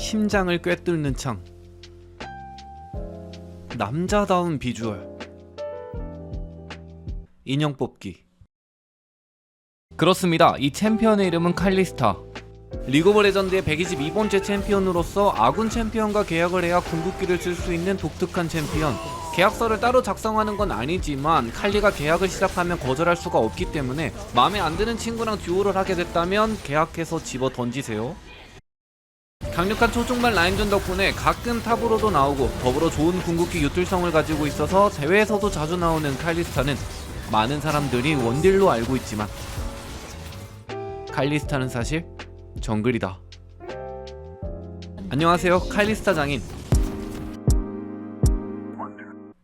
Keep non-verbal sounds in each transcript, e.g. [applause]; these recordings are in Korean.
심장을 꿰뚫는 창 남자다운 비주얼 인형 뽑기 그렇습니다. 이 챔피언의 이름은 칼리스타. 리그 오브 레전드의 122번째 챔피언으로서 아군 챔피언과 계약을 해야 궁극기를 쓸 수 있는 독특한 챔피언. 계약서를 따로 작성하는 건 아니지만 칼리가 계약을 시작하면 거절할 수가 없기 때문에 마음에 안 드는 친구랑 듀오를 하게 됐다면 계약해서 집어 던지세요. 강력한 초중반 라인전 덕분에 가끔 탑으로도 나오고 더불어 좋은 궁극기 유출성을 가지고 있어서 대회에서도 자주 나오는 칼리스타는 많은 사람들이 원딜로 알고 있지만 칼리스타는 사실 정글이다. 안녕하세요, 칼리스타 장인.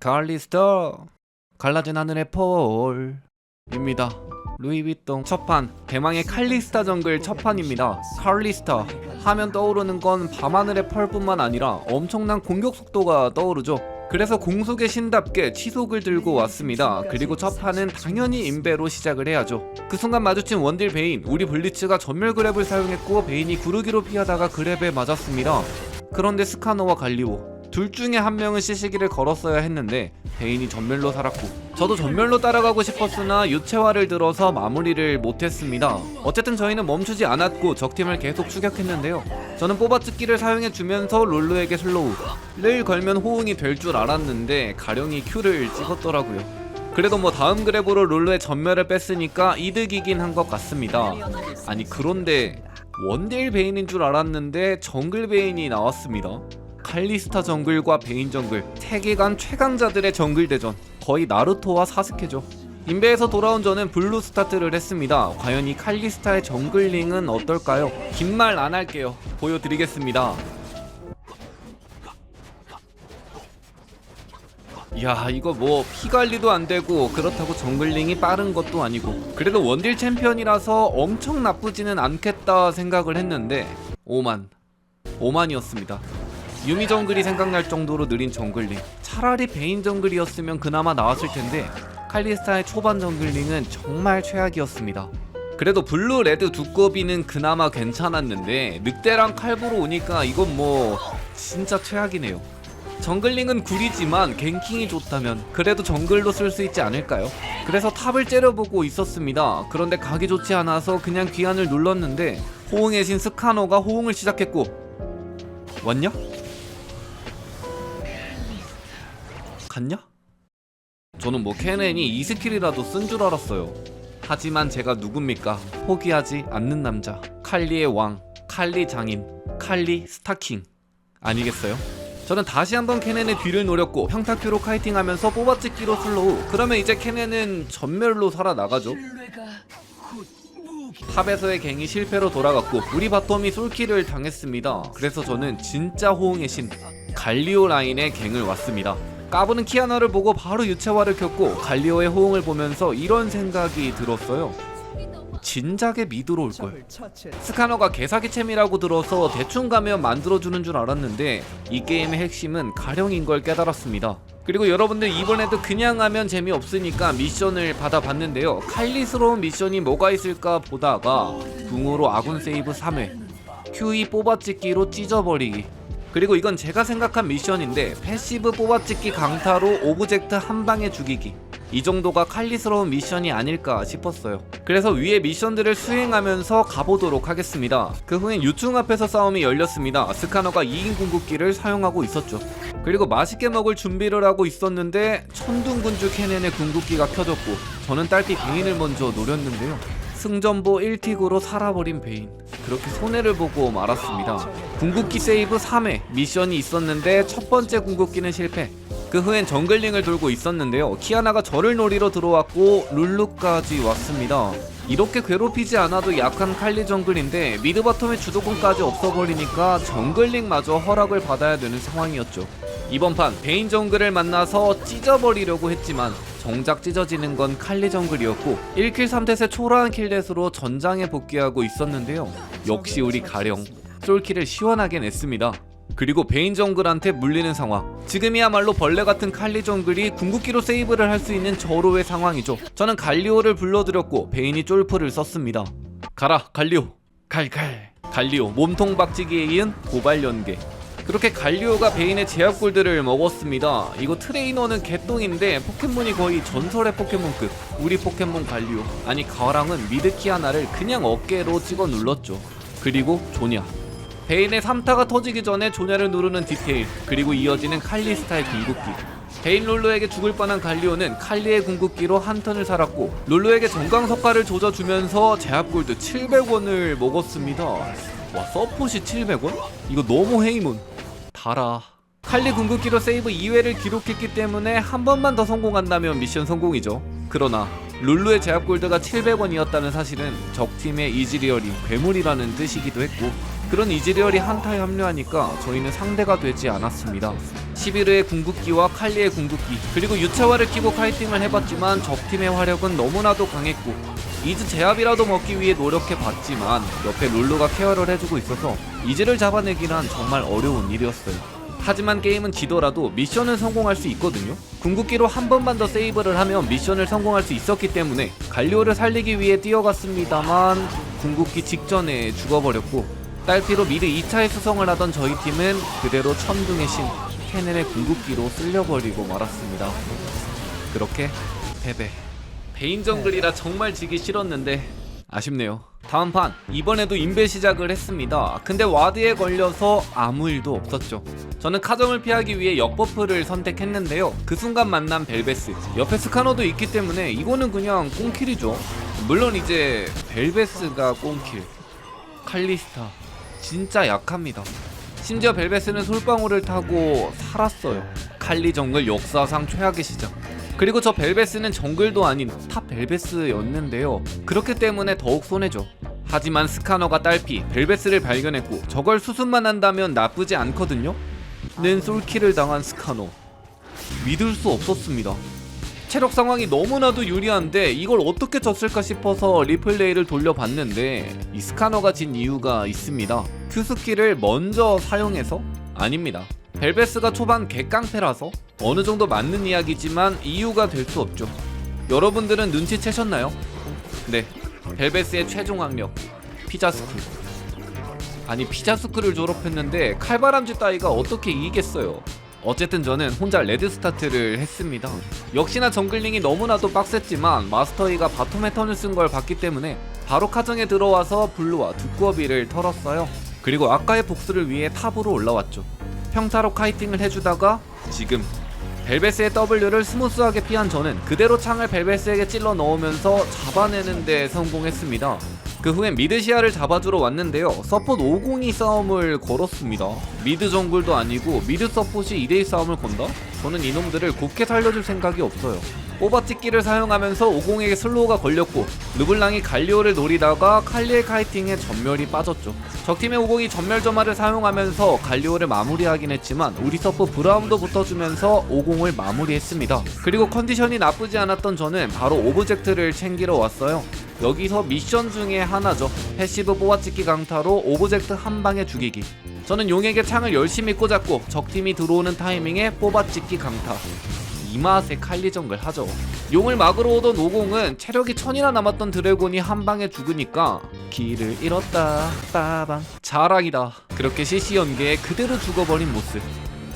칼리스타 갈라진 하늘의 폴입니다. 루이비통 첫판 대망의 칼리스타 정글 첫판입니다. 칼리스타 하면 떠오르는 건 밤하늘의 펄뿐만 아니라 엄청난 공격 속도가 떠오르죠. 그래서 공속의 신답게 치속을 들고 왔습니다. 그리고 첫 판은 당연히 인베로 시작을 해야죠. 그 순간 마주친 원딜 베인, 우리 블리츠가 전멸 그랩을 사용했고 베인이 구르기로 피하다가 그랩에 맞았습니다. 그런데 스카노와 갈리오 둘 중에 한 명은 시시기를 걸었어야 했는데 베인이 전멸로 살았고 저도 전멸로 따라가고 싶었으나 유채화를 들어서 마무리를 못했습니다. 어쨌든 저희는 멈추지 않았고 적팀을 계속 추격했는데요. 저는 뽑아뜯기를 사용해 주면서 롤루에게 슬로우를 걸면 호응이 될 줄 알았는데 가령이 큐를 찍었더라고요. 그래도 뭐 다음 그랩으로 롤루의 전멸을 뺐으니까 이득이긴 한 것 같습니다. 아니 그런데 원딜 베인인 줄 알았는데 정글 베인이 나왔습니다. 칼리스타 정글과 베인 정글 세계관 최강자들의 정글 대전 거의 나루토와 사스케죠. 인베에서 돌아온 저는 블루 스타트를 했습니다. 과연 이 칼리스타의 정글링은 어떨까요? 긴 말 안 할게요. 보여드리겠습니다. 야 이거 뭐 피 관리도 안 되고 그렇다고 정글링이 빠른 것도 아니고 그래도 원딜 챔피언이라서 엄청 나쁘지는 않겠다 생각을 했는데 5만 5만이었습니다. 유미 정글이 생각날 정도로 느린 정글링 차라리 베인 정글이었으면 그나마 나왔을 텐데 칼리스타의 초반 정글링은 정말 최악이었습니다. 그래도 블루 레드 두꺼비는 그나마 괜찮았는데 늑대랑 칼보로 오니까 이건 뭐 진짜 최악이네요. 정글링은 구리지만 갱킹이 좋다면 그래도 정글로 쓸 수 있지 않을까요? 그래서 탑을 째려보고 있었습니다. 그런데 가기 좋지 않아서 그냥 귀환을 눌렀는데 호응의 신 스카노가 호응을 시작했고 왔냐? 갔냐? 저는 뭐 케넨이 이 스킬이라도 쓴 줄 알았어요. 하지만 제가 누굽니까? 포기하지 않는 남자. 칼리의 왕, 칼리 장인, 칼리 스타킹. 아니겠어요? 저는 다시 한번 케넨의 뒤를 노렸고 평타큐로 카이팅하면서 뽑아찍기로 슬로우. 그러면 이제 케넨은 전멸로 살아나가죠. 탑에서의 갱이 실패로 돌아갔고 우리 바텀이 솔킬을 당했습니다. 그래서 저는 진짜 호응의 신 갈리오 라인의 갱을 왔습니다. 까부는 키아나를 보고 바로 유채화를 켰고 갈리오의 호응을 보면서 이런 생각이 들었어요. 진작에 미드로 올 걸. 스카너가 개사기챔이라고 들어서 대충 가면 만들어주는 줄 알았는데 이 게임의 핵심은 가령인 걸 깨달았습니다. 그리고 여러분들 이번에도 그냥 하면 재미없으니까 미션을 받아봤는데요. 칼리스러운 미션이 뭐가 있을까 보다가 궁으로 아군 세이브 3회, QE 뽑아찍기로 찢어버리기. 그리고 이건 제가 생각한 미션인데 패시브 뽑아찍기 강타로 오브젝트 한 방에 죽이기. 이 정도가 칼리스러운 미션이 아닐까 싶었어요. 그래서 위에 미션들을 수행하면서 가보도록 하겠습니다. 그 후엔 유충 앞에서 싸움이 열렸습니다. 스카너가 2인 궁극기를 사용하고 있었죠. 그리고 맛있게 먹을 준비를 하고 있었는데 천둥군주 캐넨의 궁극기가 켜졌고 저는 딸피 베인을 먼저 노렸는데요. 승전보 1틱으로 살아버린 베인. 그렇게 손해를 보고 말았습니다. 궁극기 세이브 3회 미션이 있었는데 첫 번째 궁극기는 실패. 그 후엔 정글링을 돌고 있었는데요. 키아나가 저를 노리러 들어왔고 룰루까지 왔습니다. 이렇게 괴롭히지 않아도 약한 칼리 정글인데 미드 바텀의 주도권까지 없어버리니까 정글링마저 허락을 받아야 되는 상황이었죠. 이번 판 베인 정글을 만나서 찢어버리려고 했지만 정작 찢어지는 건 칼리 정글이었고 1킬 3댓의 초라한 킬댓으로 전장에 복귀하고 있었는데요. 역시 우리 가령 솔킬을 시원하게 냈습니다. 그리고 베인 정글한테 물리는 상황. 지금이야말로 벌레 같은 칼리 정글이 궁극기로 세이브를 할 수 있는 절호의 상황이죠. 저는 갈리오를 불러들였고 베인이 쫄프를 썼습니다. 가라 갈리오. 갈갈. 갈리오 몸통 박치기에 이은 고발 연계 그렇게 갈리오가 베인의 제압 골드를 먹었습니다. 이거 트레이너는 개똥인데 포켓몬이 거의 전설의 포켓몬급. 우리 포켓몬 갈리오. 아니 가랑은 미드키 하나를 그냥 어깨로 찍어 눌렀죠. 그리고 조냐. 베인의 3타가 터지기 전에 조냐를 누르는 디테일. 그리고 이어지는 칼리스타의 궁극기. 베인 롤로에게 죽을 뻔한 갈리오는 칼리의 궁극기로 한 턴을 살았고 롤로에게 정강석화를 조져주면서 제압 골드 700원을 먹었습니다. 와 서폿이 700원? 이거 너무 헤이문. 달아. 칼리 궁극기로 세이브 2회를 기록했기 때문에 한 번만 더 성공한다면 미션 성공이죠. 그러나 룰루의 제압 골드가 700원이었다는 사실은 적팀의 이즈리얼이 괴물이라는 뜻이기도 했고 그런 이즈리얼이 한타에 합류하니까 저희는 상대가 되지 않았습니다. 11회의 궁극기와 칼리의 궁극기 그리고 유채화를 끼고 카이팅을 해봤지만 적팀의 화력은 너무나도 강했고 이즈 제압이라도 먹기 위해 노력해봤지만 옆에 룰루가 케어를 해주고 있어서 이즈를 잡아내기란 정말 어려운 일이었어요. 하지만 게임은 지더라도 미션은 성공할 수 있거든요. 궁극기로 한 번만 더 세이브를 하면 미션을 성공할 수 있었기 때문에 갈리오를 살리기 위해 뛰어갔습니다만 궁극기 직전에 죽어버렸고 딸피로 미드 2차에 수성을 하던 저희 팀은 그대로 천둥의 신 케넨의 궁극기로 쓸려버리고 말았습니다. 그렇게 패배. 베인 정글이라 정말 지기 싫었는데 아쉽네요. 다음 판 이번에도 인베 시작을 했습니다. 근데 와드에 걸려서 아무 일도 없었죠. 저는 카정을 피하기 위해 역버프를 선택했는데요. 그 순간 만난 벨베스 옆에 스카너도 있기 때문에 이거는 그냥 꽁킬이죠. 물론 이제 벨베스가 꽁킬, 칼리스타 진짜 약합니다. 심지어 벨베스는 솔방울을 타고 살았어요. 칼리 정글 역사상 최악의 시작. 그리고 저 벨베스는 정글도 아닌 탑 벨베스였는데요. 그렇기 때문에 더욱 손해죠. 하지만 스카너가 딸피 벨베스를 발견했고 저걸 수습만 한다면 나쁘지 않거든요. 는 솔킬을 당한 스카너. 믿을 수 없었습니다. 체력 상황이 너무나도 유리한데 이걸 어떻게 졌을까 싶어서 리플레이를 돌려봤는데 이 스카너가 진 이유가 있습니다. 큐 스킬을 먼저 사용해서 아닙니다. 벨베스가 초반 개깡패라서 어느 정도 맞는 이야기지만 이유가 될 수 없죠. 여러분들은 눈치채셨나요? 네, 벨베스의 최종 학력 피자스쿨. 아니 피자스쿨을 졸업했는데 칼바람쥐 따위가 어떻게 이기겠어요? 어쨌든 저는 혼자 레드 스타트를 했습니다. 역시나 정글링이 너무나도 빡셌지만 마스터이가 바텀에 턴을 쓴 걸 봤기 때문에 바로 카정에 들어와서 블루와 두꺼비를 털었어요. 그리고 아까의 복수를 위해 탑으로 올라왔죠. 평타로 카이팅을 해주다가 지금 벨베스의 W를 스무스하게 피한 저는 그대로 창을 벨베스에게 찔러 넣으면서 잡아내는 데 성공했습니다. 그 후엔 미드 시야를 잡아주러 왔는데요. 서폿 502 싸움을 걸었습니다. 미드 정글도 아니고 미드 서폿이 2대2 싸움을 건다? 저는 이놈들을 곱게 살려줄 생각이 없어요. 뽑아찍기를 사용하면서 50에게 슬로우가 걸렸고 르블랑이 갈리오를 노리다가 칼리의 카이팅에 전멸이 빠졌죠. 적팀의 50이 전멸 점화를 사용하면서 갈리오를 마무리하긴 했지만 우리 서프 브라움도 붙어주면서 50을 마무리했습니다. 그리고 컨디션이 나쁘지 않았던 저는 바로 오브젝트를 챙기러 왔어요. 여기서 미션 중에 하나죠. 패시브 뽑아찍기 강타로 오브젝트 한 방에 죽이기. 저는 용에게 창을 열심히 꽂았고 적팀이 들어오는 타이밍에 뽑아찍기 강타. 이 맛에 칼리 정글 하죠. 용을 막으러 오던 50은 체력이 천이나 남았던 드래곤이 한 방에 죽으니까 길을 잃었다. 빠방. 자랑이다. 그렇게 CC 연계에 그대로 죽어버린 모습.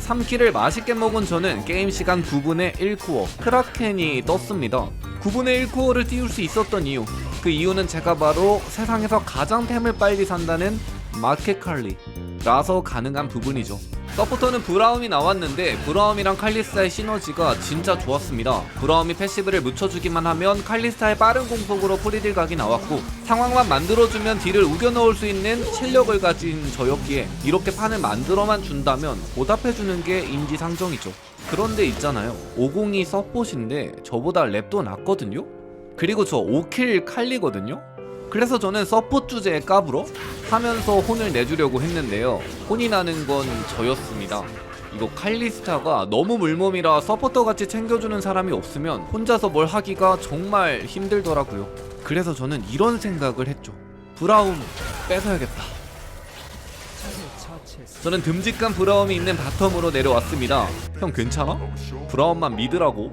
3킬을 맛있게 먹은 저는 게임 시간 9분의 1코어 크라켄이 떴습니다. 9분의 1코어를 띄울 수 있었던 이유. 그 이유는 제가 바로 세상에서 가장 템을 빨리 산다는 마켓 칼리 라서 가능한 부분이죠. 서포터는 브라움이 나왔는데 브라움이랑 칼리스타의 시너지가 진짜 좋았습니다. 브라움이 패시브를 묻혀주기만 하면 칼리스타의 빠른 공속으로 프리딜 각이 나왔고 상황만 만들어주면 딜을 우겨 넣을 수 있는 실력을 가진 저였기에 이렇게 판을 만들어만 준다면 보답해주는 게 인지상정이죠. 그런데 있잖아요. 502 서폿인데 저보다 랩도 낫거든요? 그리고 저 5킬 칼리거든요? 그래서 저는 서포트 주제에 까불어 하면서 혼을 내주려고 했는데요. 혼이 나는 건 저였습니다. 이거 칼리스타가 너무 물몸이라 서포터 같이 챙겨주는 사람이 없으면 혼자서 뭘 하기가 정말 힘들더라고요. 그래서 저는 이런 생각을 했죠. 브라움 뺏어야겠다. 저는 듬직한 브라움이 있는 바텀으로 내려왔습니다. 형 괜찮아? 브라움만 믿으라고.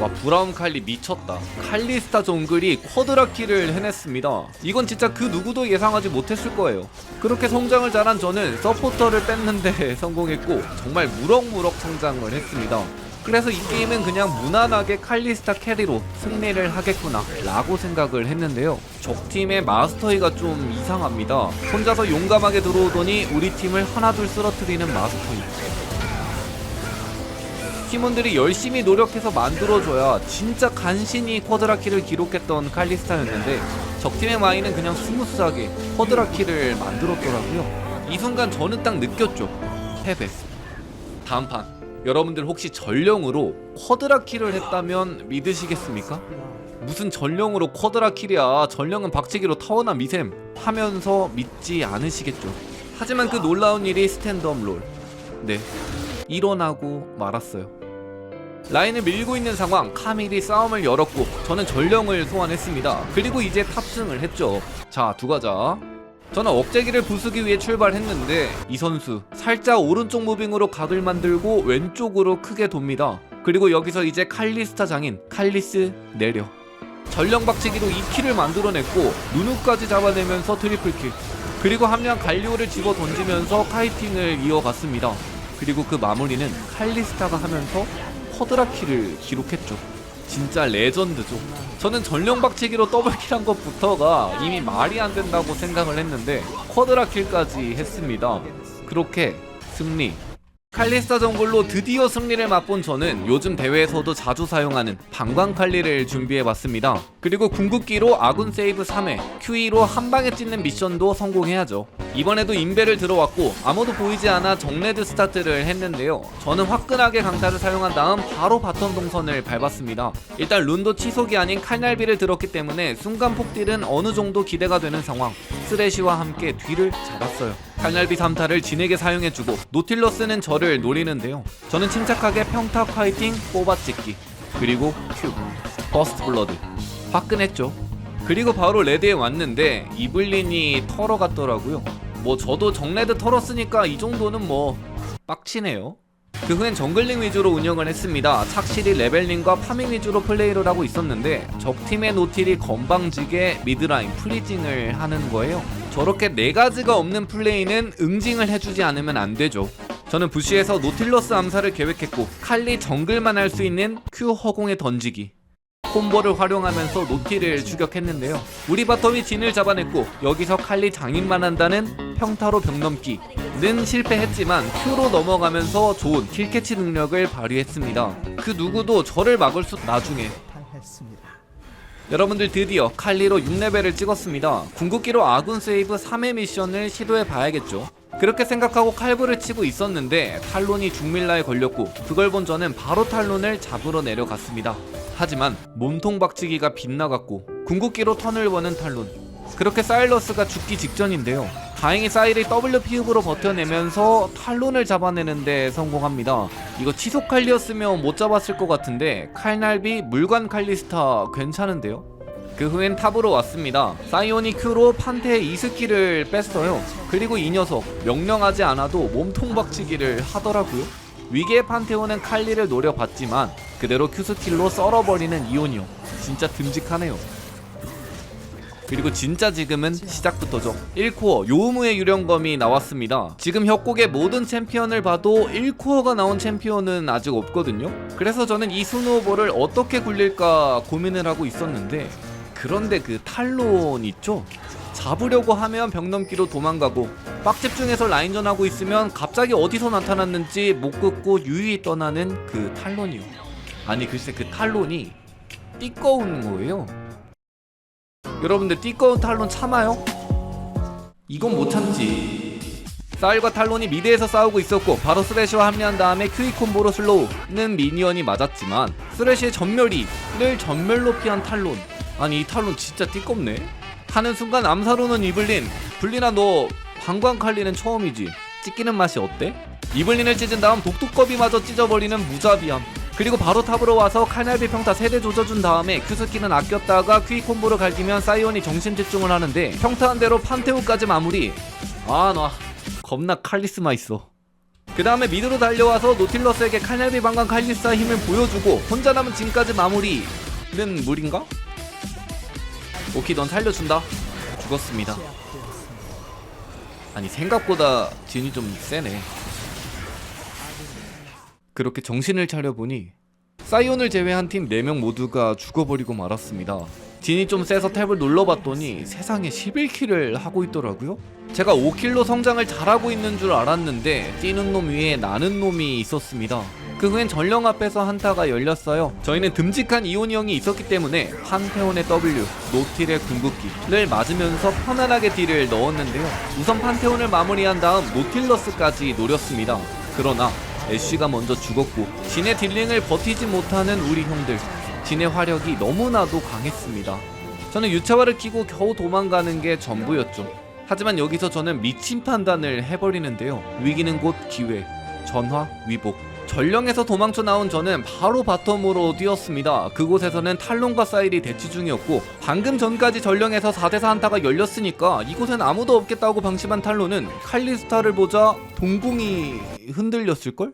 와 브라운 칼리 미쳤다. 칼리스타 정글이 쿼드라키를 해냈습니다. 이건 진짜 그 누구도 예상하지 못했을 거예요. 그렇게 성장을 잘한 저는 서포터를 뺐는데 [laughs] 성공했고 정말 무럭무럭 성장을 했습니다. 그래서 이 게임은 그냥 무난하게 칼리스타 캐리로 승리를 하겠구나 라고 생각을 했는데요. 적팀의 마스터이가 좀 이상합니다. 혼자서 용감하게 들어오더니 우리 팀을 하나둘 쓰러뜨리는 마스터이 팀원들이 열심히 노력해서 만들어줘야 진짜 간신히 쿼드라키를 기록했던 칼리스타였는데 적팀의 마이는 그냥 스무스하게 쿼드라키를 만들었더라고요. 이 순간 저는 딱 느꼈죠. 패배. 다음 판. 여러분들 혹시 전령으로 쿼드라키를 했다면 믿으시겠습니까? 무슨 전령으로 쿼드라킬이야. 전령은 박치기로 타워나 미셈 하면서 믿지 않으시겠죠. 하지만 그 놀라운 일이 스탠드업 롤. 네. 일어나고 말았어요. 라인을 밀고 있는 상황 카밀이 싸움을 열었고 저는 전령을 소환했습니다. 그리고 이제 탑승을 했죠. 자 두가자. 저는 억제기를 부수기 위해 출발했는데 이 선수 살짝 오른쪽 무빙으로 각을 만들고 왼쪽으로 크게 돕니다. 그리고 여기서 이제 칼리스타 장인 칼리스 내려. 전령 박치기로 2킬을 만들어냈고 누누까지 잡아내면서 트리플킬. 그리고 합류한 갈리오를 집어 던지면서 카이팅을 이어갔습니다. 그리고 그 마무리는 칼리스타가 하면서 쿼드라킬을 기록했죠. 진짜 레전드죠. 저는 전령 박치기로 더블킬한 것부터가 이미 말이 안 된다고 생각을 했는데 쿼드라킬까지 했습니다. 그렇게 승리. 칼리스타 정글로 드디어 승리를 맛본 저는 요즘 대회에서도 자주 사용하는 방광 칼리를 준비해봤습니다. 그리고 궁극기로 아군 세이브 3회, Q2로 한 방에 찢는 미션도 성공해야죠. 이번에도 인베를 들어왔고 아무도 보이지 않아 정레드 스타트를 했는데요. 저는 화끈하게 강타를 사용한 다음 바로 바텀 동선을 밟았습니다. 일단 룬도 치속이 아닌 칼날비를 들었기 때문에 순간 폭딜은 어느 정도 기대가 되는 상황. 쓰레쉬와 함께 뒤를 잡았어요. 칼날비 3타를 진에게 사용해주고 노틸러스는 저를 노리는데요. 저는 침착하게 평타 파이팅 뽑아찍기 그리고 큐 버스트 블러드 화끈했죠. 그리고 바로 레드에 왔는데 이블린이 털어 갔더라고요. 뭐 저도 정레드 털었으니까 이 정도는 뭐 빡치네요. 그 후엔 정글링 위주로 운영을 했습니다. 착실히 레벨링과 파밍 위주로 플레이를 하고 있었는데 적팀의 노틸이 건방지게 미드라인 프리징을 하는 거예요. 저렇게 네 가지가 없는 플레이는 응징을 해주지 않으면 안 되죠. 저는 부시에서 노틸러스 암살을 계획했고 칼리 정글만 할 수 있는 Q 허공에 던지기 콤보를 활용하면서 노티를 추격했는데요. 우리 바텀이 진을 잡아냈고 여기서 칼리 장인만 한다는 평타로 벽 넘기는 실패했지만 Q로 넘어가면서 좋은 킬캐치 능력을 발휘했습니다. 그 누구도 저를 막을 수 나중에 여러분들 드디어 칼리로 6레벨을 찍었습니다. 궁극기로 아군 세이브 3회 미션을 시도해 봐야겠죠. 그렇게 생각하고 칼부를 치고 있었는데 탈론이 중밀라에 걸렸고 그걸 본 저는 바로 탈론을 잡으러 내려갔습니다. 하지만 몸통 박치기가 빗나갔고 궁극기로 턴을 버는 탈론. 그렇게 사일러스가 죽기 직전인데요. 다행히 사일이 W 피읍으로 버텨내면서 탈론을 잡아내는데 성공합니다. 이거 치속 칼리였으면 못 잡았을 것 같은데 칼날비 물관 칼리스타 괜찮은데요? 그 후엔 탑으로 왔습니다. 사이오니 Q로 판테의 2스킬을 뺐어요. 그리고 이 녀석 명령하지 않아도 몸통 박치기를 하더라고요. 위기의 판테온은 칼리를 노려봤지만 그대로 Q스킬로 썰어버리는 이오니오. 진짜 듬직하네요. 그리고 진짜 지금은 시작부터죠. 1코어 요우무의 유령검이 나왔습니다. 지금 협곡의 모든 챔피언을 봐도 1코어가 나온 챔피언은 아직 없거든요. 그래서 저는 이 스노우볼을 어떻게 굴릴까 고민을 하고 있었는데 그런데 그 탈론 있죠? 잡으려고 하면 벽 넘기로 도망가고 빡집 중에서 라인전 하고 있으면 갑자기 어디서 나타났는지 못 긋고 유유히 떠나는 그 탈론이요. 아니 글쎄 그 탈론이 띠꺼운 거예요. 여러분들 띠꺼운 탈론 참아요? 이건 못 참지. 쌀과 탈론이 미드에서 싸우고 있었고 바로 스레시와 합류한 다음에 큐이 콤보로 슬로우는 미니언이 맞았지만 스레시의 전멸이를 전멸로 피한 탈론 아니 이 탈론 진짜 띠껍네 하는 순간 암사로는 이블린 블린아 너 방광칼리는 처음이지 찢기는 맛이 어때? 이블린을 찢은 다음 독두꺼비마저 찢어버리는 무자비함 그리고 바로 탑으로 와서 칼날비 평타 세대 조져준 다음에 큐스키는 아꼈다가 퀴 콤보를 갈기면 사이온이 정신 집중을 하는데 평타한 대로 판테오까지 마무리. 아 나 겁나 칼리스마 있어. 그 다음에 미드로 달려와서 노틸러스에게 칼날비 방관 칼리스타 힘을 보여주고 혼자 남은 진까지 마무리는 무린가? 오키 넌 살려준다. 죽었습니다. 아니 생각보다 진이 좀 세네 그렇게 정신을 차려보니 사이온을 제외한 팀 4명 모두가 죽어버리고 말았습니다. 진이 좀 세서 탭을 눌러봤더니 세상에 11킬을 하고 있더라고요. 제가 5킬로 성장을 잘하고 있는 줄 알았는데 뛰는 놈 위에 나는 놈이 있었습니다. 그 후엔 전령 앞에서 한타가 열렸어요. 저희는 듬직한 이온이 형이 있었기 때문에 판테온의 W, 노틸의 궁극기를 맞으면서 편안하게 딜을 넣었는데요. 우선 판테온을 마무리한 다음 노틸러스까지 노렸습니다. 그러나 애쉬가 먼저 죽었고 진의 딜링을 버티지 못하는 우리 형들. 진의 화력이 너무나도 강했습니다. 저는 유차화를 끼고 겨우 도망가는 게 전부였죠. 하지만 여기서 저는 미친 판단을 해버리는데요. 위기는 곧 기회 전화 위복 전령에서 도망쳐 나온 저는 바로 바텀으로 뛰었습니다. 그곳에서는 탈론과 사일이 대치 중이었고 방금 전까지 전령에서 4대4 한타가 열렸으니까 이곳엔 아무도 없겠다고 방심한 탈론은 칼리스타를 보자 동궁이 흔들렸을걸?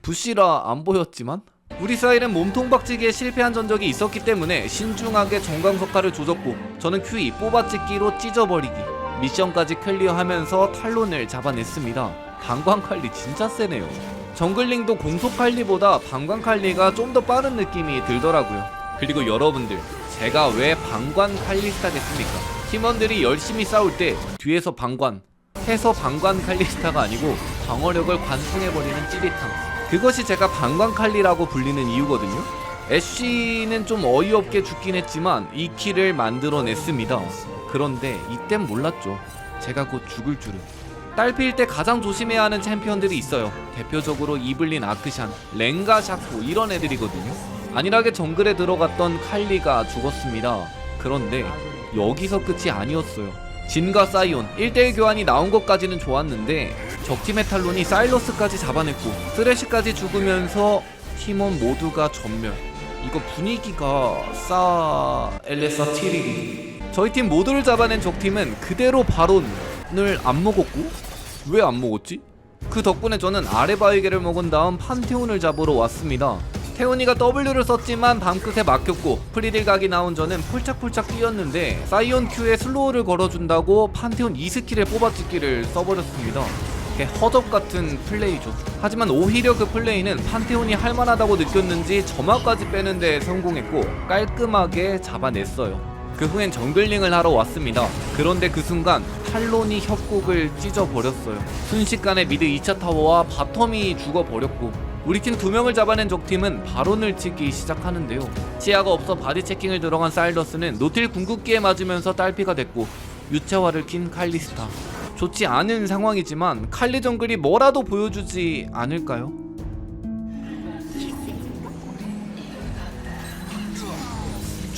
부시라 안 보였지만 우리 사일은 몸통 박치기에 실패한 전적이 있었기 때문에 신중하게 정광석화를 조졌고 저는 QE 뽑아찍기로 찢어버리기 미션까지 클리어하면서 탈론을 잡아냈습니다. 방광칼리 진짜 세네요. 정글링도 공속 칼리보다 방광칼리가 좀 더 빠른 느낌이 들더라고요. 그리고 여러분들, 제가 왜 방관 칼리스타겠습니까? 팀원들이 열심히 싸울 때 뒤에서 방관, 해서 방관 칼리스타가 아니고 방어력을 관통해버리는 찌릿함. 그것이 제가 방관 칼리라고 불리는 이유거든요. 애쉬는 좀 어이없게 죽긴 했지만 이 킬을 만들어냈습니다. 그런데 이땐 몰랐죠. 제가 곧 죽을 줄은. 딸피일 때 가장 조심해야 하는 챔피언들이 있어요. 대표적으로 이블린 아크샨, 랭가 샤코 이런 애들이거든요. 안일하게 정글에 들어갔던 칼리가 죽었습니다. 그런데 여기서 끝이 아니었어요. 진과 사이온 1대1 교환이 나온 것까지는 좋았는데 적팀의 탈론이 사일러스까지 잡아냈고 쓰레쉬까지 죽으면서 팀원 모두가 전멸. 이거 분위기가 싸 엘레사 티리. 저희 팀 모두를 잡아낸 적팀은 그대로 바론을 안 먹었고 왜 안 먹었지? 그 덕분에 저는 아레바이게를 먹은 다음 판테온을 잡으러 왔습니다. 태훈이가 W를 썼지만 밤끝에 막혔고 프리딜 각이 나온 저는 폴짝폴짝 뛰었는데 사이온 Q에 슬로우를 걸어준다고 판테온 2스킬에 뽑아찍기를 써버렸습니다. 개 허접 같은 플레이죠. 하지만 오히려 그 플레이는 판테온이 할만하다고 느꼈는지 점화까지 빼는데 성공했고 깔끔하게 잡아냈어요. 그 후엔 정글링을 하러 왔습니다. 그런데 그 순간 탈론이 협곡을 찢어버렸어요. 순식간에 미드 2차 타워와 바텀이 죽어버렸고 우리 팀 두 명을 잡아낸 적팀은 바론을 치기 시작하는데요. 치아가 없어 바디 체킹을 들어간 사일러스는 노틸 궁극기에 맞으면서 딸피가 됐고 유채화를 킨 칼리스타. 좋지 않은 상황이지만 칼리 정글이 뭐라도 보여주지 않을까요?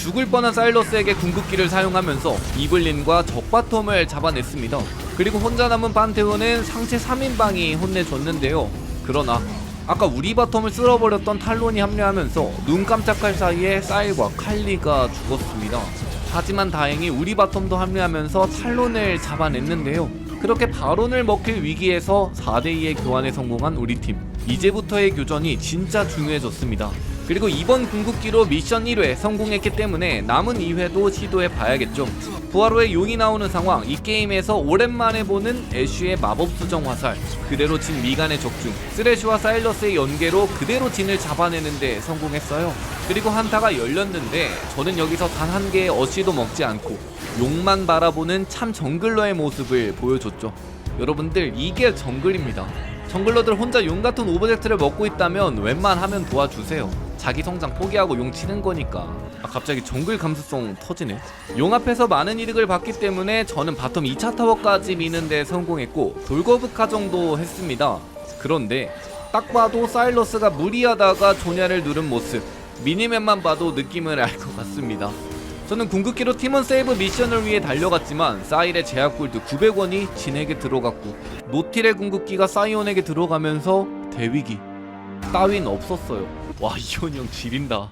죽을 뻔한 사일러스에게 궁극기를 사용하면서 이블린과 적바텀을 잡아냈습니다. 그리고 혼자 남은 판테온은 상체 3인방이 혼내줬는데요. 그러나 아까 우리 바텀을 쓸어버렸던 탈론이 합류하면서 눈 깜짝할 사이에 사일과 칼리가 죽었습니다. 하지만 다행히 우리 바텀도 합류하면서 탈론을 잡아냈는데요. 그렇게 바론을 먹힐 위기에서 4대2의 교환에 성공한 우리 팀. 이제부터의 교전이 진짜 중요해졌습니다. 그리고 이번 궁극기로 미션 1회 성공했기 때문에 남은 2회도 시도해 봐야겠죠. 후에 용이 나오는 상황, 이 게임에서 오랜만에 보는 애쉬의 마법 수정 화살, 그대로 진 미간의 적중, 쓰레쉬와 사일러스의 연계로 그대로 진을 잡아내는데 성공했어요. 그리고 한타가 열렸는데 저는 여기서 단 한 개의 어시도 먹지 않고 용만 바라보는 참 정글러의 모습을 보여줬죠. 여러분들 이게 정글입니다. 정글러들 혼자 용 같은 오브젝트를 먹고 있다면 웬만하면 도와주세요. 자기 성장 포기하고 용 치는 거니까. 아 갑자기 정글 감수성 터지네. 용 앞에서 많은 이득을 받기 때문에 저는 바텀 2차 타워까지 미는데 성공했고 돌거북화 정도 했습니다. 그런데 딱 봐도 사일러스가 무리하다가 조냐를 누른 모습. 미니맵만 봐도 느낌을 알 것 같습니다. 저는 궁극기로 팀원 세이브 미션을 위해 달려갔지만 사일의 제약 골드 900원이 진에게 들어갔고 노틸의 궁극기가 사이온에게 들어가면서 대위기 따윈 없었어요. 와 이현이 형 지린다.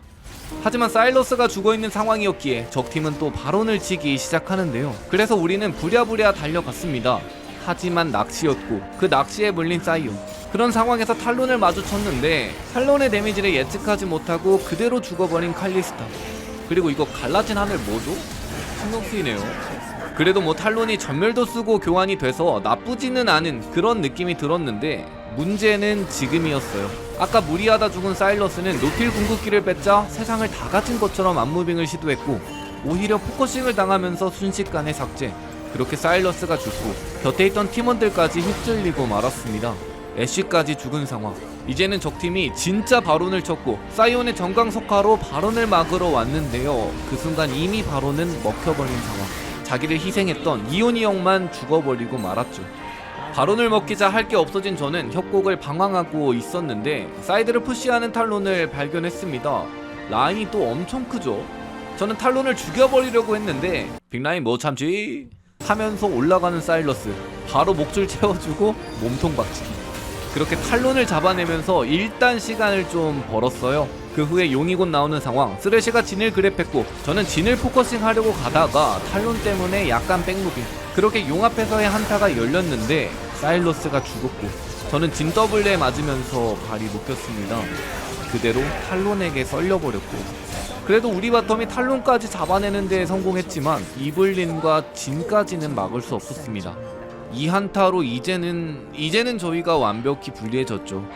하지만 사일러스가 죽어있는 상황이었기에 적팀은 또 발언을 치기 시작하는데요. 그래서 우리는 부랴부랴 달려갔습니다. 하지만 낚시였고 그 낚시에 물린 사이온. 그런 상황에서 탈론을 마주쳤는데 탈론의 데미지를 예측하지 못하고 그대로 죽어버린 칼리스타. 그리고 이거 갈라진 하늘 뭐죠? 신경 쓰이네요. 그래도 뭐 탈론이 전멸도 쓰고 교환이 돼서 나쁘지는 않은 그런 느낌이 들었는데 문제는 지금이었어요. 아까 무리하다 죽은 사일러스는 노틸 궁극기를 뺏자 세상을 다 가진 것처럼 안무빙을 시도했고 오히려 포커싱을 당하면서 순식간에 삭제. 그렇게 사일러스가 죽고 곁에 있던 팀원들까지 휩쓸리고 말았습니다. 애쉬까지 죽은 상황. 이제는 적팀이 진짜 바론을 쳤고 사이온의 정강석화로 바론을 막으러 왔는데요. 그 순간 이미 바론은 먹혀버린 상황. 자기를 희생했던 이온이 형만 죽어버리고 말았죠. 바론을 먹기자 할 게 없어진 저는 협곡을 방황하고 있었는데 사이드를 푸시하는 탈론을 발견했습니다. 라인이 또 엄청 크죠. 저는 탈론을 죽여버리려고 했는데 빅라인 뭐 참지 하면서 올라가는 사일러스 바로 목줄 채워주고 몸통 박치기 그렇게 탈론을 잡아내면서 일단 시간을 좀 벌었어요. 그 후에 용이 곧 나오는 상황. 쓰레쉬가 진을 그랩했고 저는 진을 포커싱 하려고 가다가 탈론 때문에 약간 백무빙. 그렇게 용 앞에서의 한타가 열렸는데 사일러스가 죽었고 저는 진 더블에 맞으면서 발이 묶였습니다. 그대로 탈론에게 썰려버렸고 그래도 우리 바텀이 탈론까지 잡아내는 데 성공했지만 이블린과 진까지는 막을 수 없었습니다. 이 한타로 이제는 이제는 저희가 완벽히 불리해졌죠.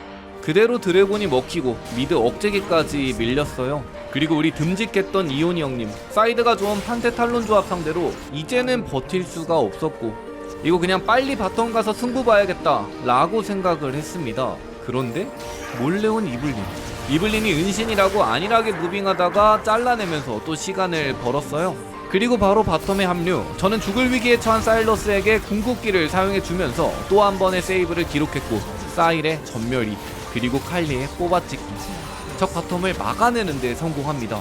그대로 드래곤이 먹히고 미드 억제기까지 밀렸어요. 그리고 우리 듬직했던 이온이 형님 사이드가 좋은 판테 탈론 조합 상대로 이제는 버틸 수가 없었고 이거 그냥 빨리 바텀 가서 승부 봐야겠다 라고 생각을 했습니다. 그런데 몰래 온 이블린 이블린이 은신이라고 안일하게 무빙하다가 잘라내면서 또 시간을 벌었어요. 그리고 바로 바텀에 합류. 저는 죽을 위기에 처한 사일러스에게 궁극기를 사용해 주면서 또 한 번의 세이브를 기록했고 사일의 전멸이 그리고 칼리의 뽑아찍기. 적 바텀을 막아내는 데 성공합니다.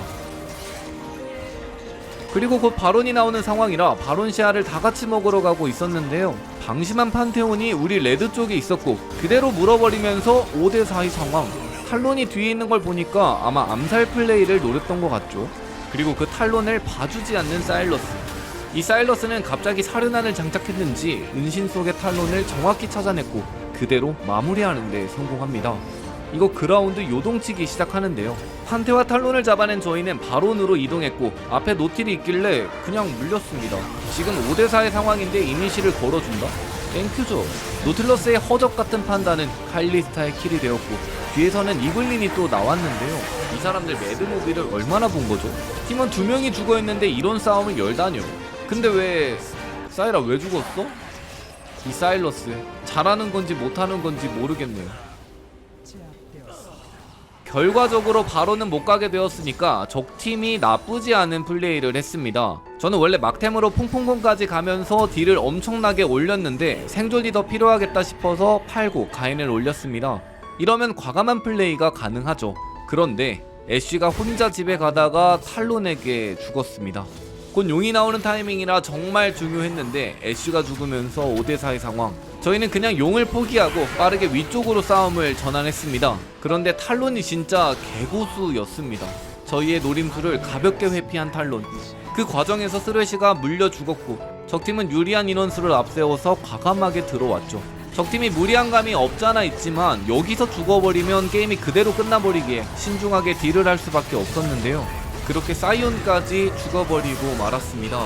그리고 곧 바론이 나오는 상황이라 바론 시야를 다 같이 먹으러 가고 있었는데요. 방심한 판테온이 우리 레드 쪽에 있었고 그대로 물어버리면서 5대4의 상황. 탈론이 뒤에 있는 걸 보니까 아마 암살 플레이를 노렸던 것 같죠. 그리고 그 탈론을 봐주지 않는 사일러스. 이 사일러스는 갑자기 사륜안을 장착했는지 은신 속의 탈론을 정확히 찾아냈고 그대로 마무리하는 데 성공합니다. 이거 그라운드 요동치기 시작하는데요. 판테와 탈론을 잡아낸 저희는 바론으로 이동했고 앞에 노틸이 있길래 그냥 물렸습니다. 지금 5대4의 상황인데 이니시를 걸어준다? 땡큐죠. 노틸러스의 허접 같은 판단은 칼리스타의 킬이 되었고 뒤에서는 이글린이 또 나왔는데요. 이 사람들 매드무비를 얼마나 본 거죠? 팀원 두 명이 죽어 있는데 이런 싸움을 열다뇨. 근데 왜 사이라 왜 죽었어? 이 사일러스 잘하는 건지 못하는 건지 모르겠네요. 결과적으로 바로는 못 가게 되었으니까 적팀이 나쁘지 않은 플레이를 했습니다. 저는 원래 막템으로 퐁퐁퐁까지 가면서 딜을 엄청나게 올렸는데 생존이 더 필요하겠다 싶어서 팔고 가인을 올렸습니다. 이러면 과감한 플레이가 가능하죠. 그런데 애쉬가 혼자 집에 가다가 탈론에게 죽었습니다. 곧 용이 나오는 타이밍이라 정말 중요했는데 애쉬가 죽으면서 5대4의 상황. 저희는 그냥 용을 포기하고 빠르게 위쪽으로 싸움을 전환했습니다. 그런데 탈론이 진짜 개고수였습니다. 저희의 노림수를 가볍게 회피한 탈론. 그 과정에서 스레시가 물려 죽었고 적팀은 유리한 인원수를 앞세워서 과감하게 들어왔죠. 적팀이 무리한 감이 없잖아 있지만 여기서 죽어버리면 게임이 그대로 끝나버리기에 신중하게 딜을 할 수밖에 없었는데요. 그렇게 사이온까지 죽어버리고 말았습니다.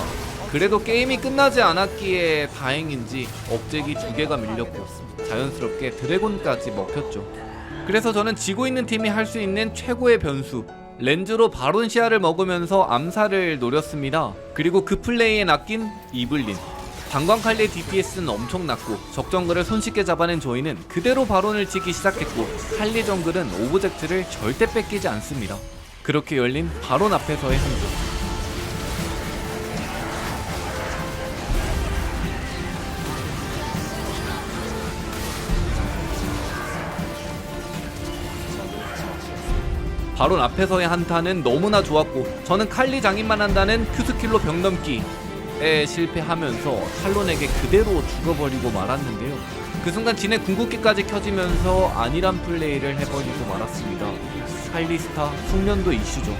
그래도 게임이 끝나지 않았기에 다행인지 억제기 두 개가 밀렸고 자연스럽게 드래곤까지 먹혔죠. 그래서 저는 지고 있는 팀이 할 수 있는 최고의 변수 렌즈로 바론 시야를 먹으면서 암살을 노렸습니다. 그리고 그 플레이에 낚인 이블린. 방광칼리의 DPS는 엄청났고 적정글을 손쉽게 잡아낸 저희는 그대로 바론을 치기 시작했고 칼리 정글은 오브젝트를 절대 뺏기지 않습니다. 그렇게 열린 바론 앞에서의 한조. 바론 앞에서의 한타는 너무나 좋았고 저는 칼리 장인만 한다는 큐스킬로 벽 넘기 에 실패하면서 탈론에게 그대로 죽어버리고 말았는데요. 그 순간 진의 궁극기까지 켜지면서 안일한 플레이를 해버리고 말았습니다. 칼리스타 숙련도 이슈죠.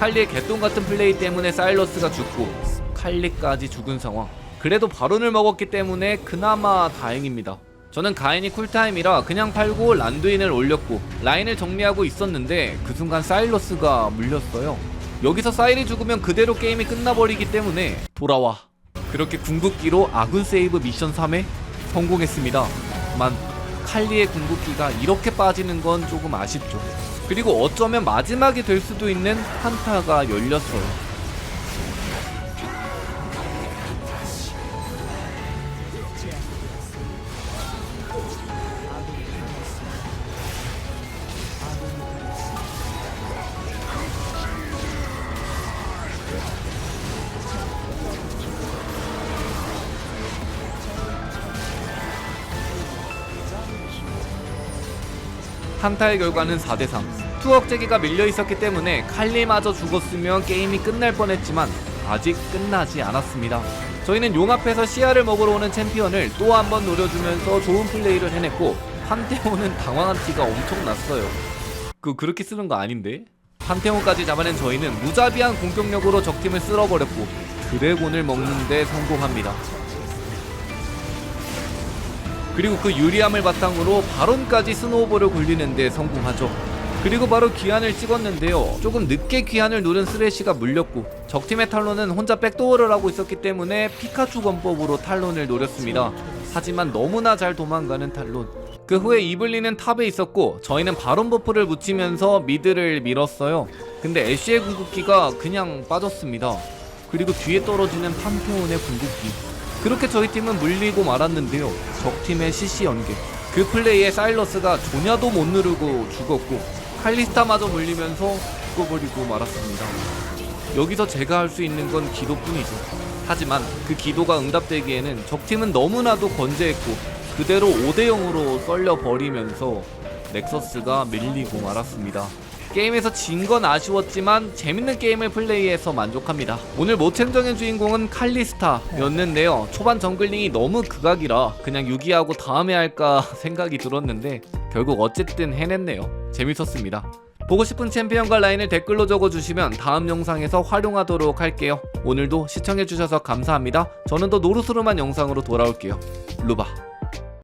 칼리의 개똥 같은 플레이 때문에 사일러스가 죽고 칼리까지 죽은 상황. 그래도 바론을 먹었기 때문에 그나마 다행입니다. 저는 가인이 쿨타임이라 그냥 팔고 란두인을 올렸고 라인을 정리하고 있었는데 그 순간 사일러스가 물렸어요. 여기서 사일이 죽으면 그대로 게임이 끝나버리기 때문에 돌아와. 그렇게 궁극기로 아군 세이브 미션 3에 성공했습니다. 만 칼리의 궁극기가 이렇게 빠지는 건 조금 아쉽죠. 그리고 어쩌면 마지막이 될 수도 있는 한타가 열렸어요. 한타의 결과는 4대3 투억제기가 밀려 있었기 때문에 칼리마저 죽었으면 게임이 끝날 뻔했지만 아직 끝나지 않았습니다. 저희는 용 앞에서 시야를 먹으러 오는 챔피언을 또 한 번 노려주면서 좋은 플레이를 해냈고 판테온은 당황한 티가 엄청 났어요. 그 그렇게 쓰는 거 아닌데? 판테온까지 잡아낸 저희는 무자비한 공격력으로 적팀을 쓸어버렸고 드래곤을 먹는데 성공합니다. 그리고 그 유리함을 바탕으로 바론까지 스노우볼을 굴리는데 성공하죠. 그리고 바로 귀환을 찍었는데요. 조금 늦게 귀환을 누른 쓰레쉬가 물렸고 적팀의 탈론은 혼자 백도어를 하고 있었기 때문에 피카츄 권법으로 탈론을 노렸습니다. 하지만 너무나 잘 도망가는 탈론. 그 후에 이블리는 탑에 있었고 저희는 바론 버프를 붙이면서 미드를 밀었어요. 근데 애쉬의 궁극기가 그냥 빠졌습니다. 그리고 뒤에 떨어지는 판테온의 궁극기. 그렇게 저희 팀은 물리고 말았는데요. 적팀의 CC 연계. 그 플레이에 사일러스가 조냐도 못 누르고 죽었고 칼리스타마저 물리면서 죽어버리고 말았습니다. 여기서 제가 할 수 있는 건 기도뿐이죠. 하지만 그 기도가 응답되기에는 적팀은 너무나도 건재했고 그대로 5대 0으로 썰려 버리면서 넥서스가 밀리고 말았습니다. 게임에서 진 건 아쉬웠지만 재밌는 게임을 플레이해서 만족합니다. 오늘 모챔정의 주인공은 칼리스타였는데요. 초반 정글링이 너무 극악이라 그냥 유기하고 다음에 할까 [laughs] 생각이 들었는데 결국 어쨌든 해냈네요. 재밌었습니다. 보고 싶은 챔피언과 라인을 댓글로 적어주시면 다음 영상에서 활용하도록 할게요. 오늘도 시청해주셔서 감사합니다. 저는 더 노르스름한 영상으로 돌아올게요. 루바.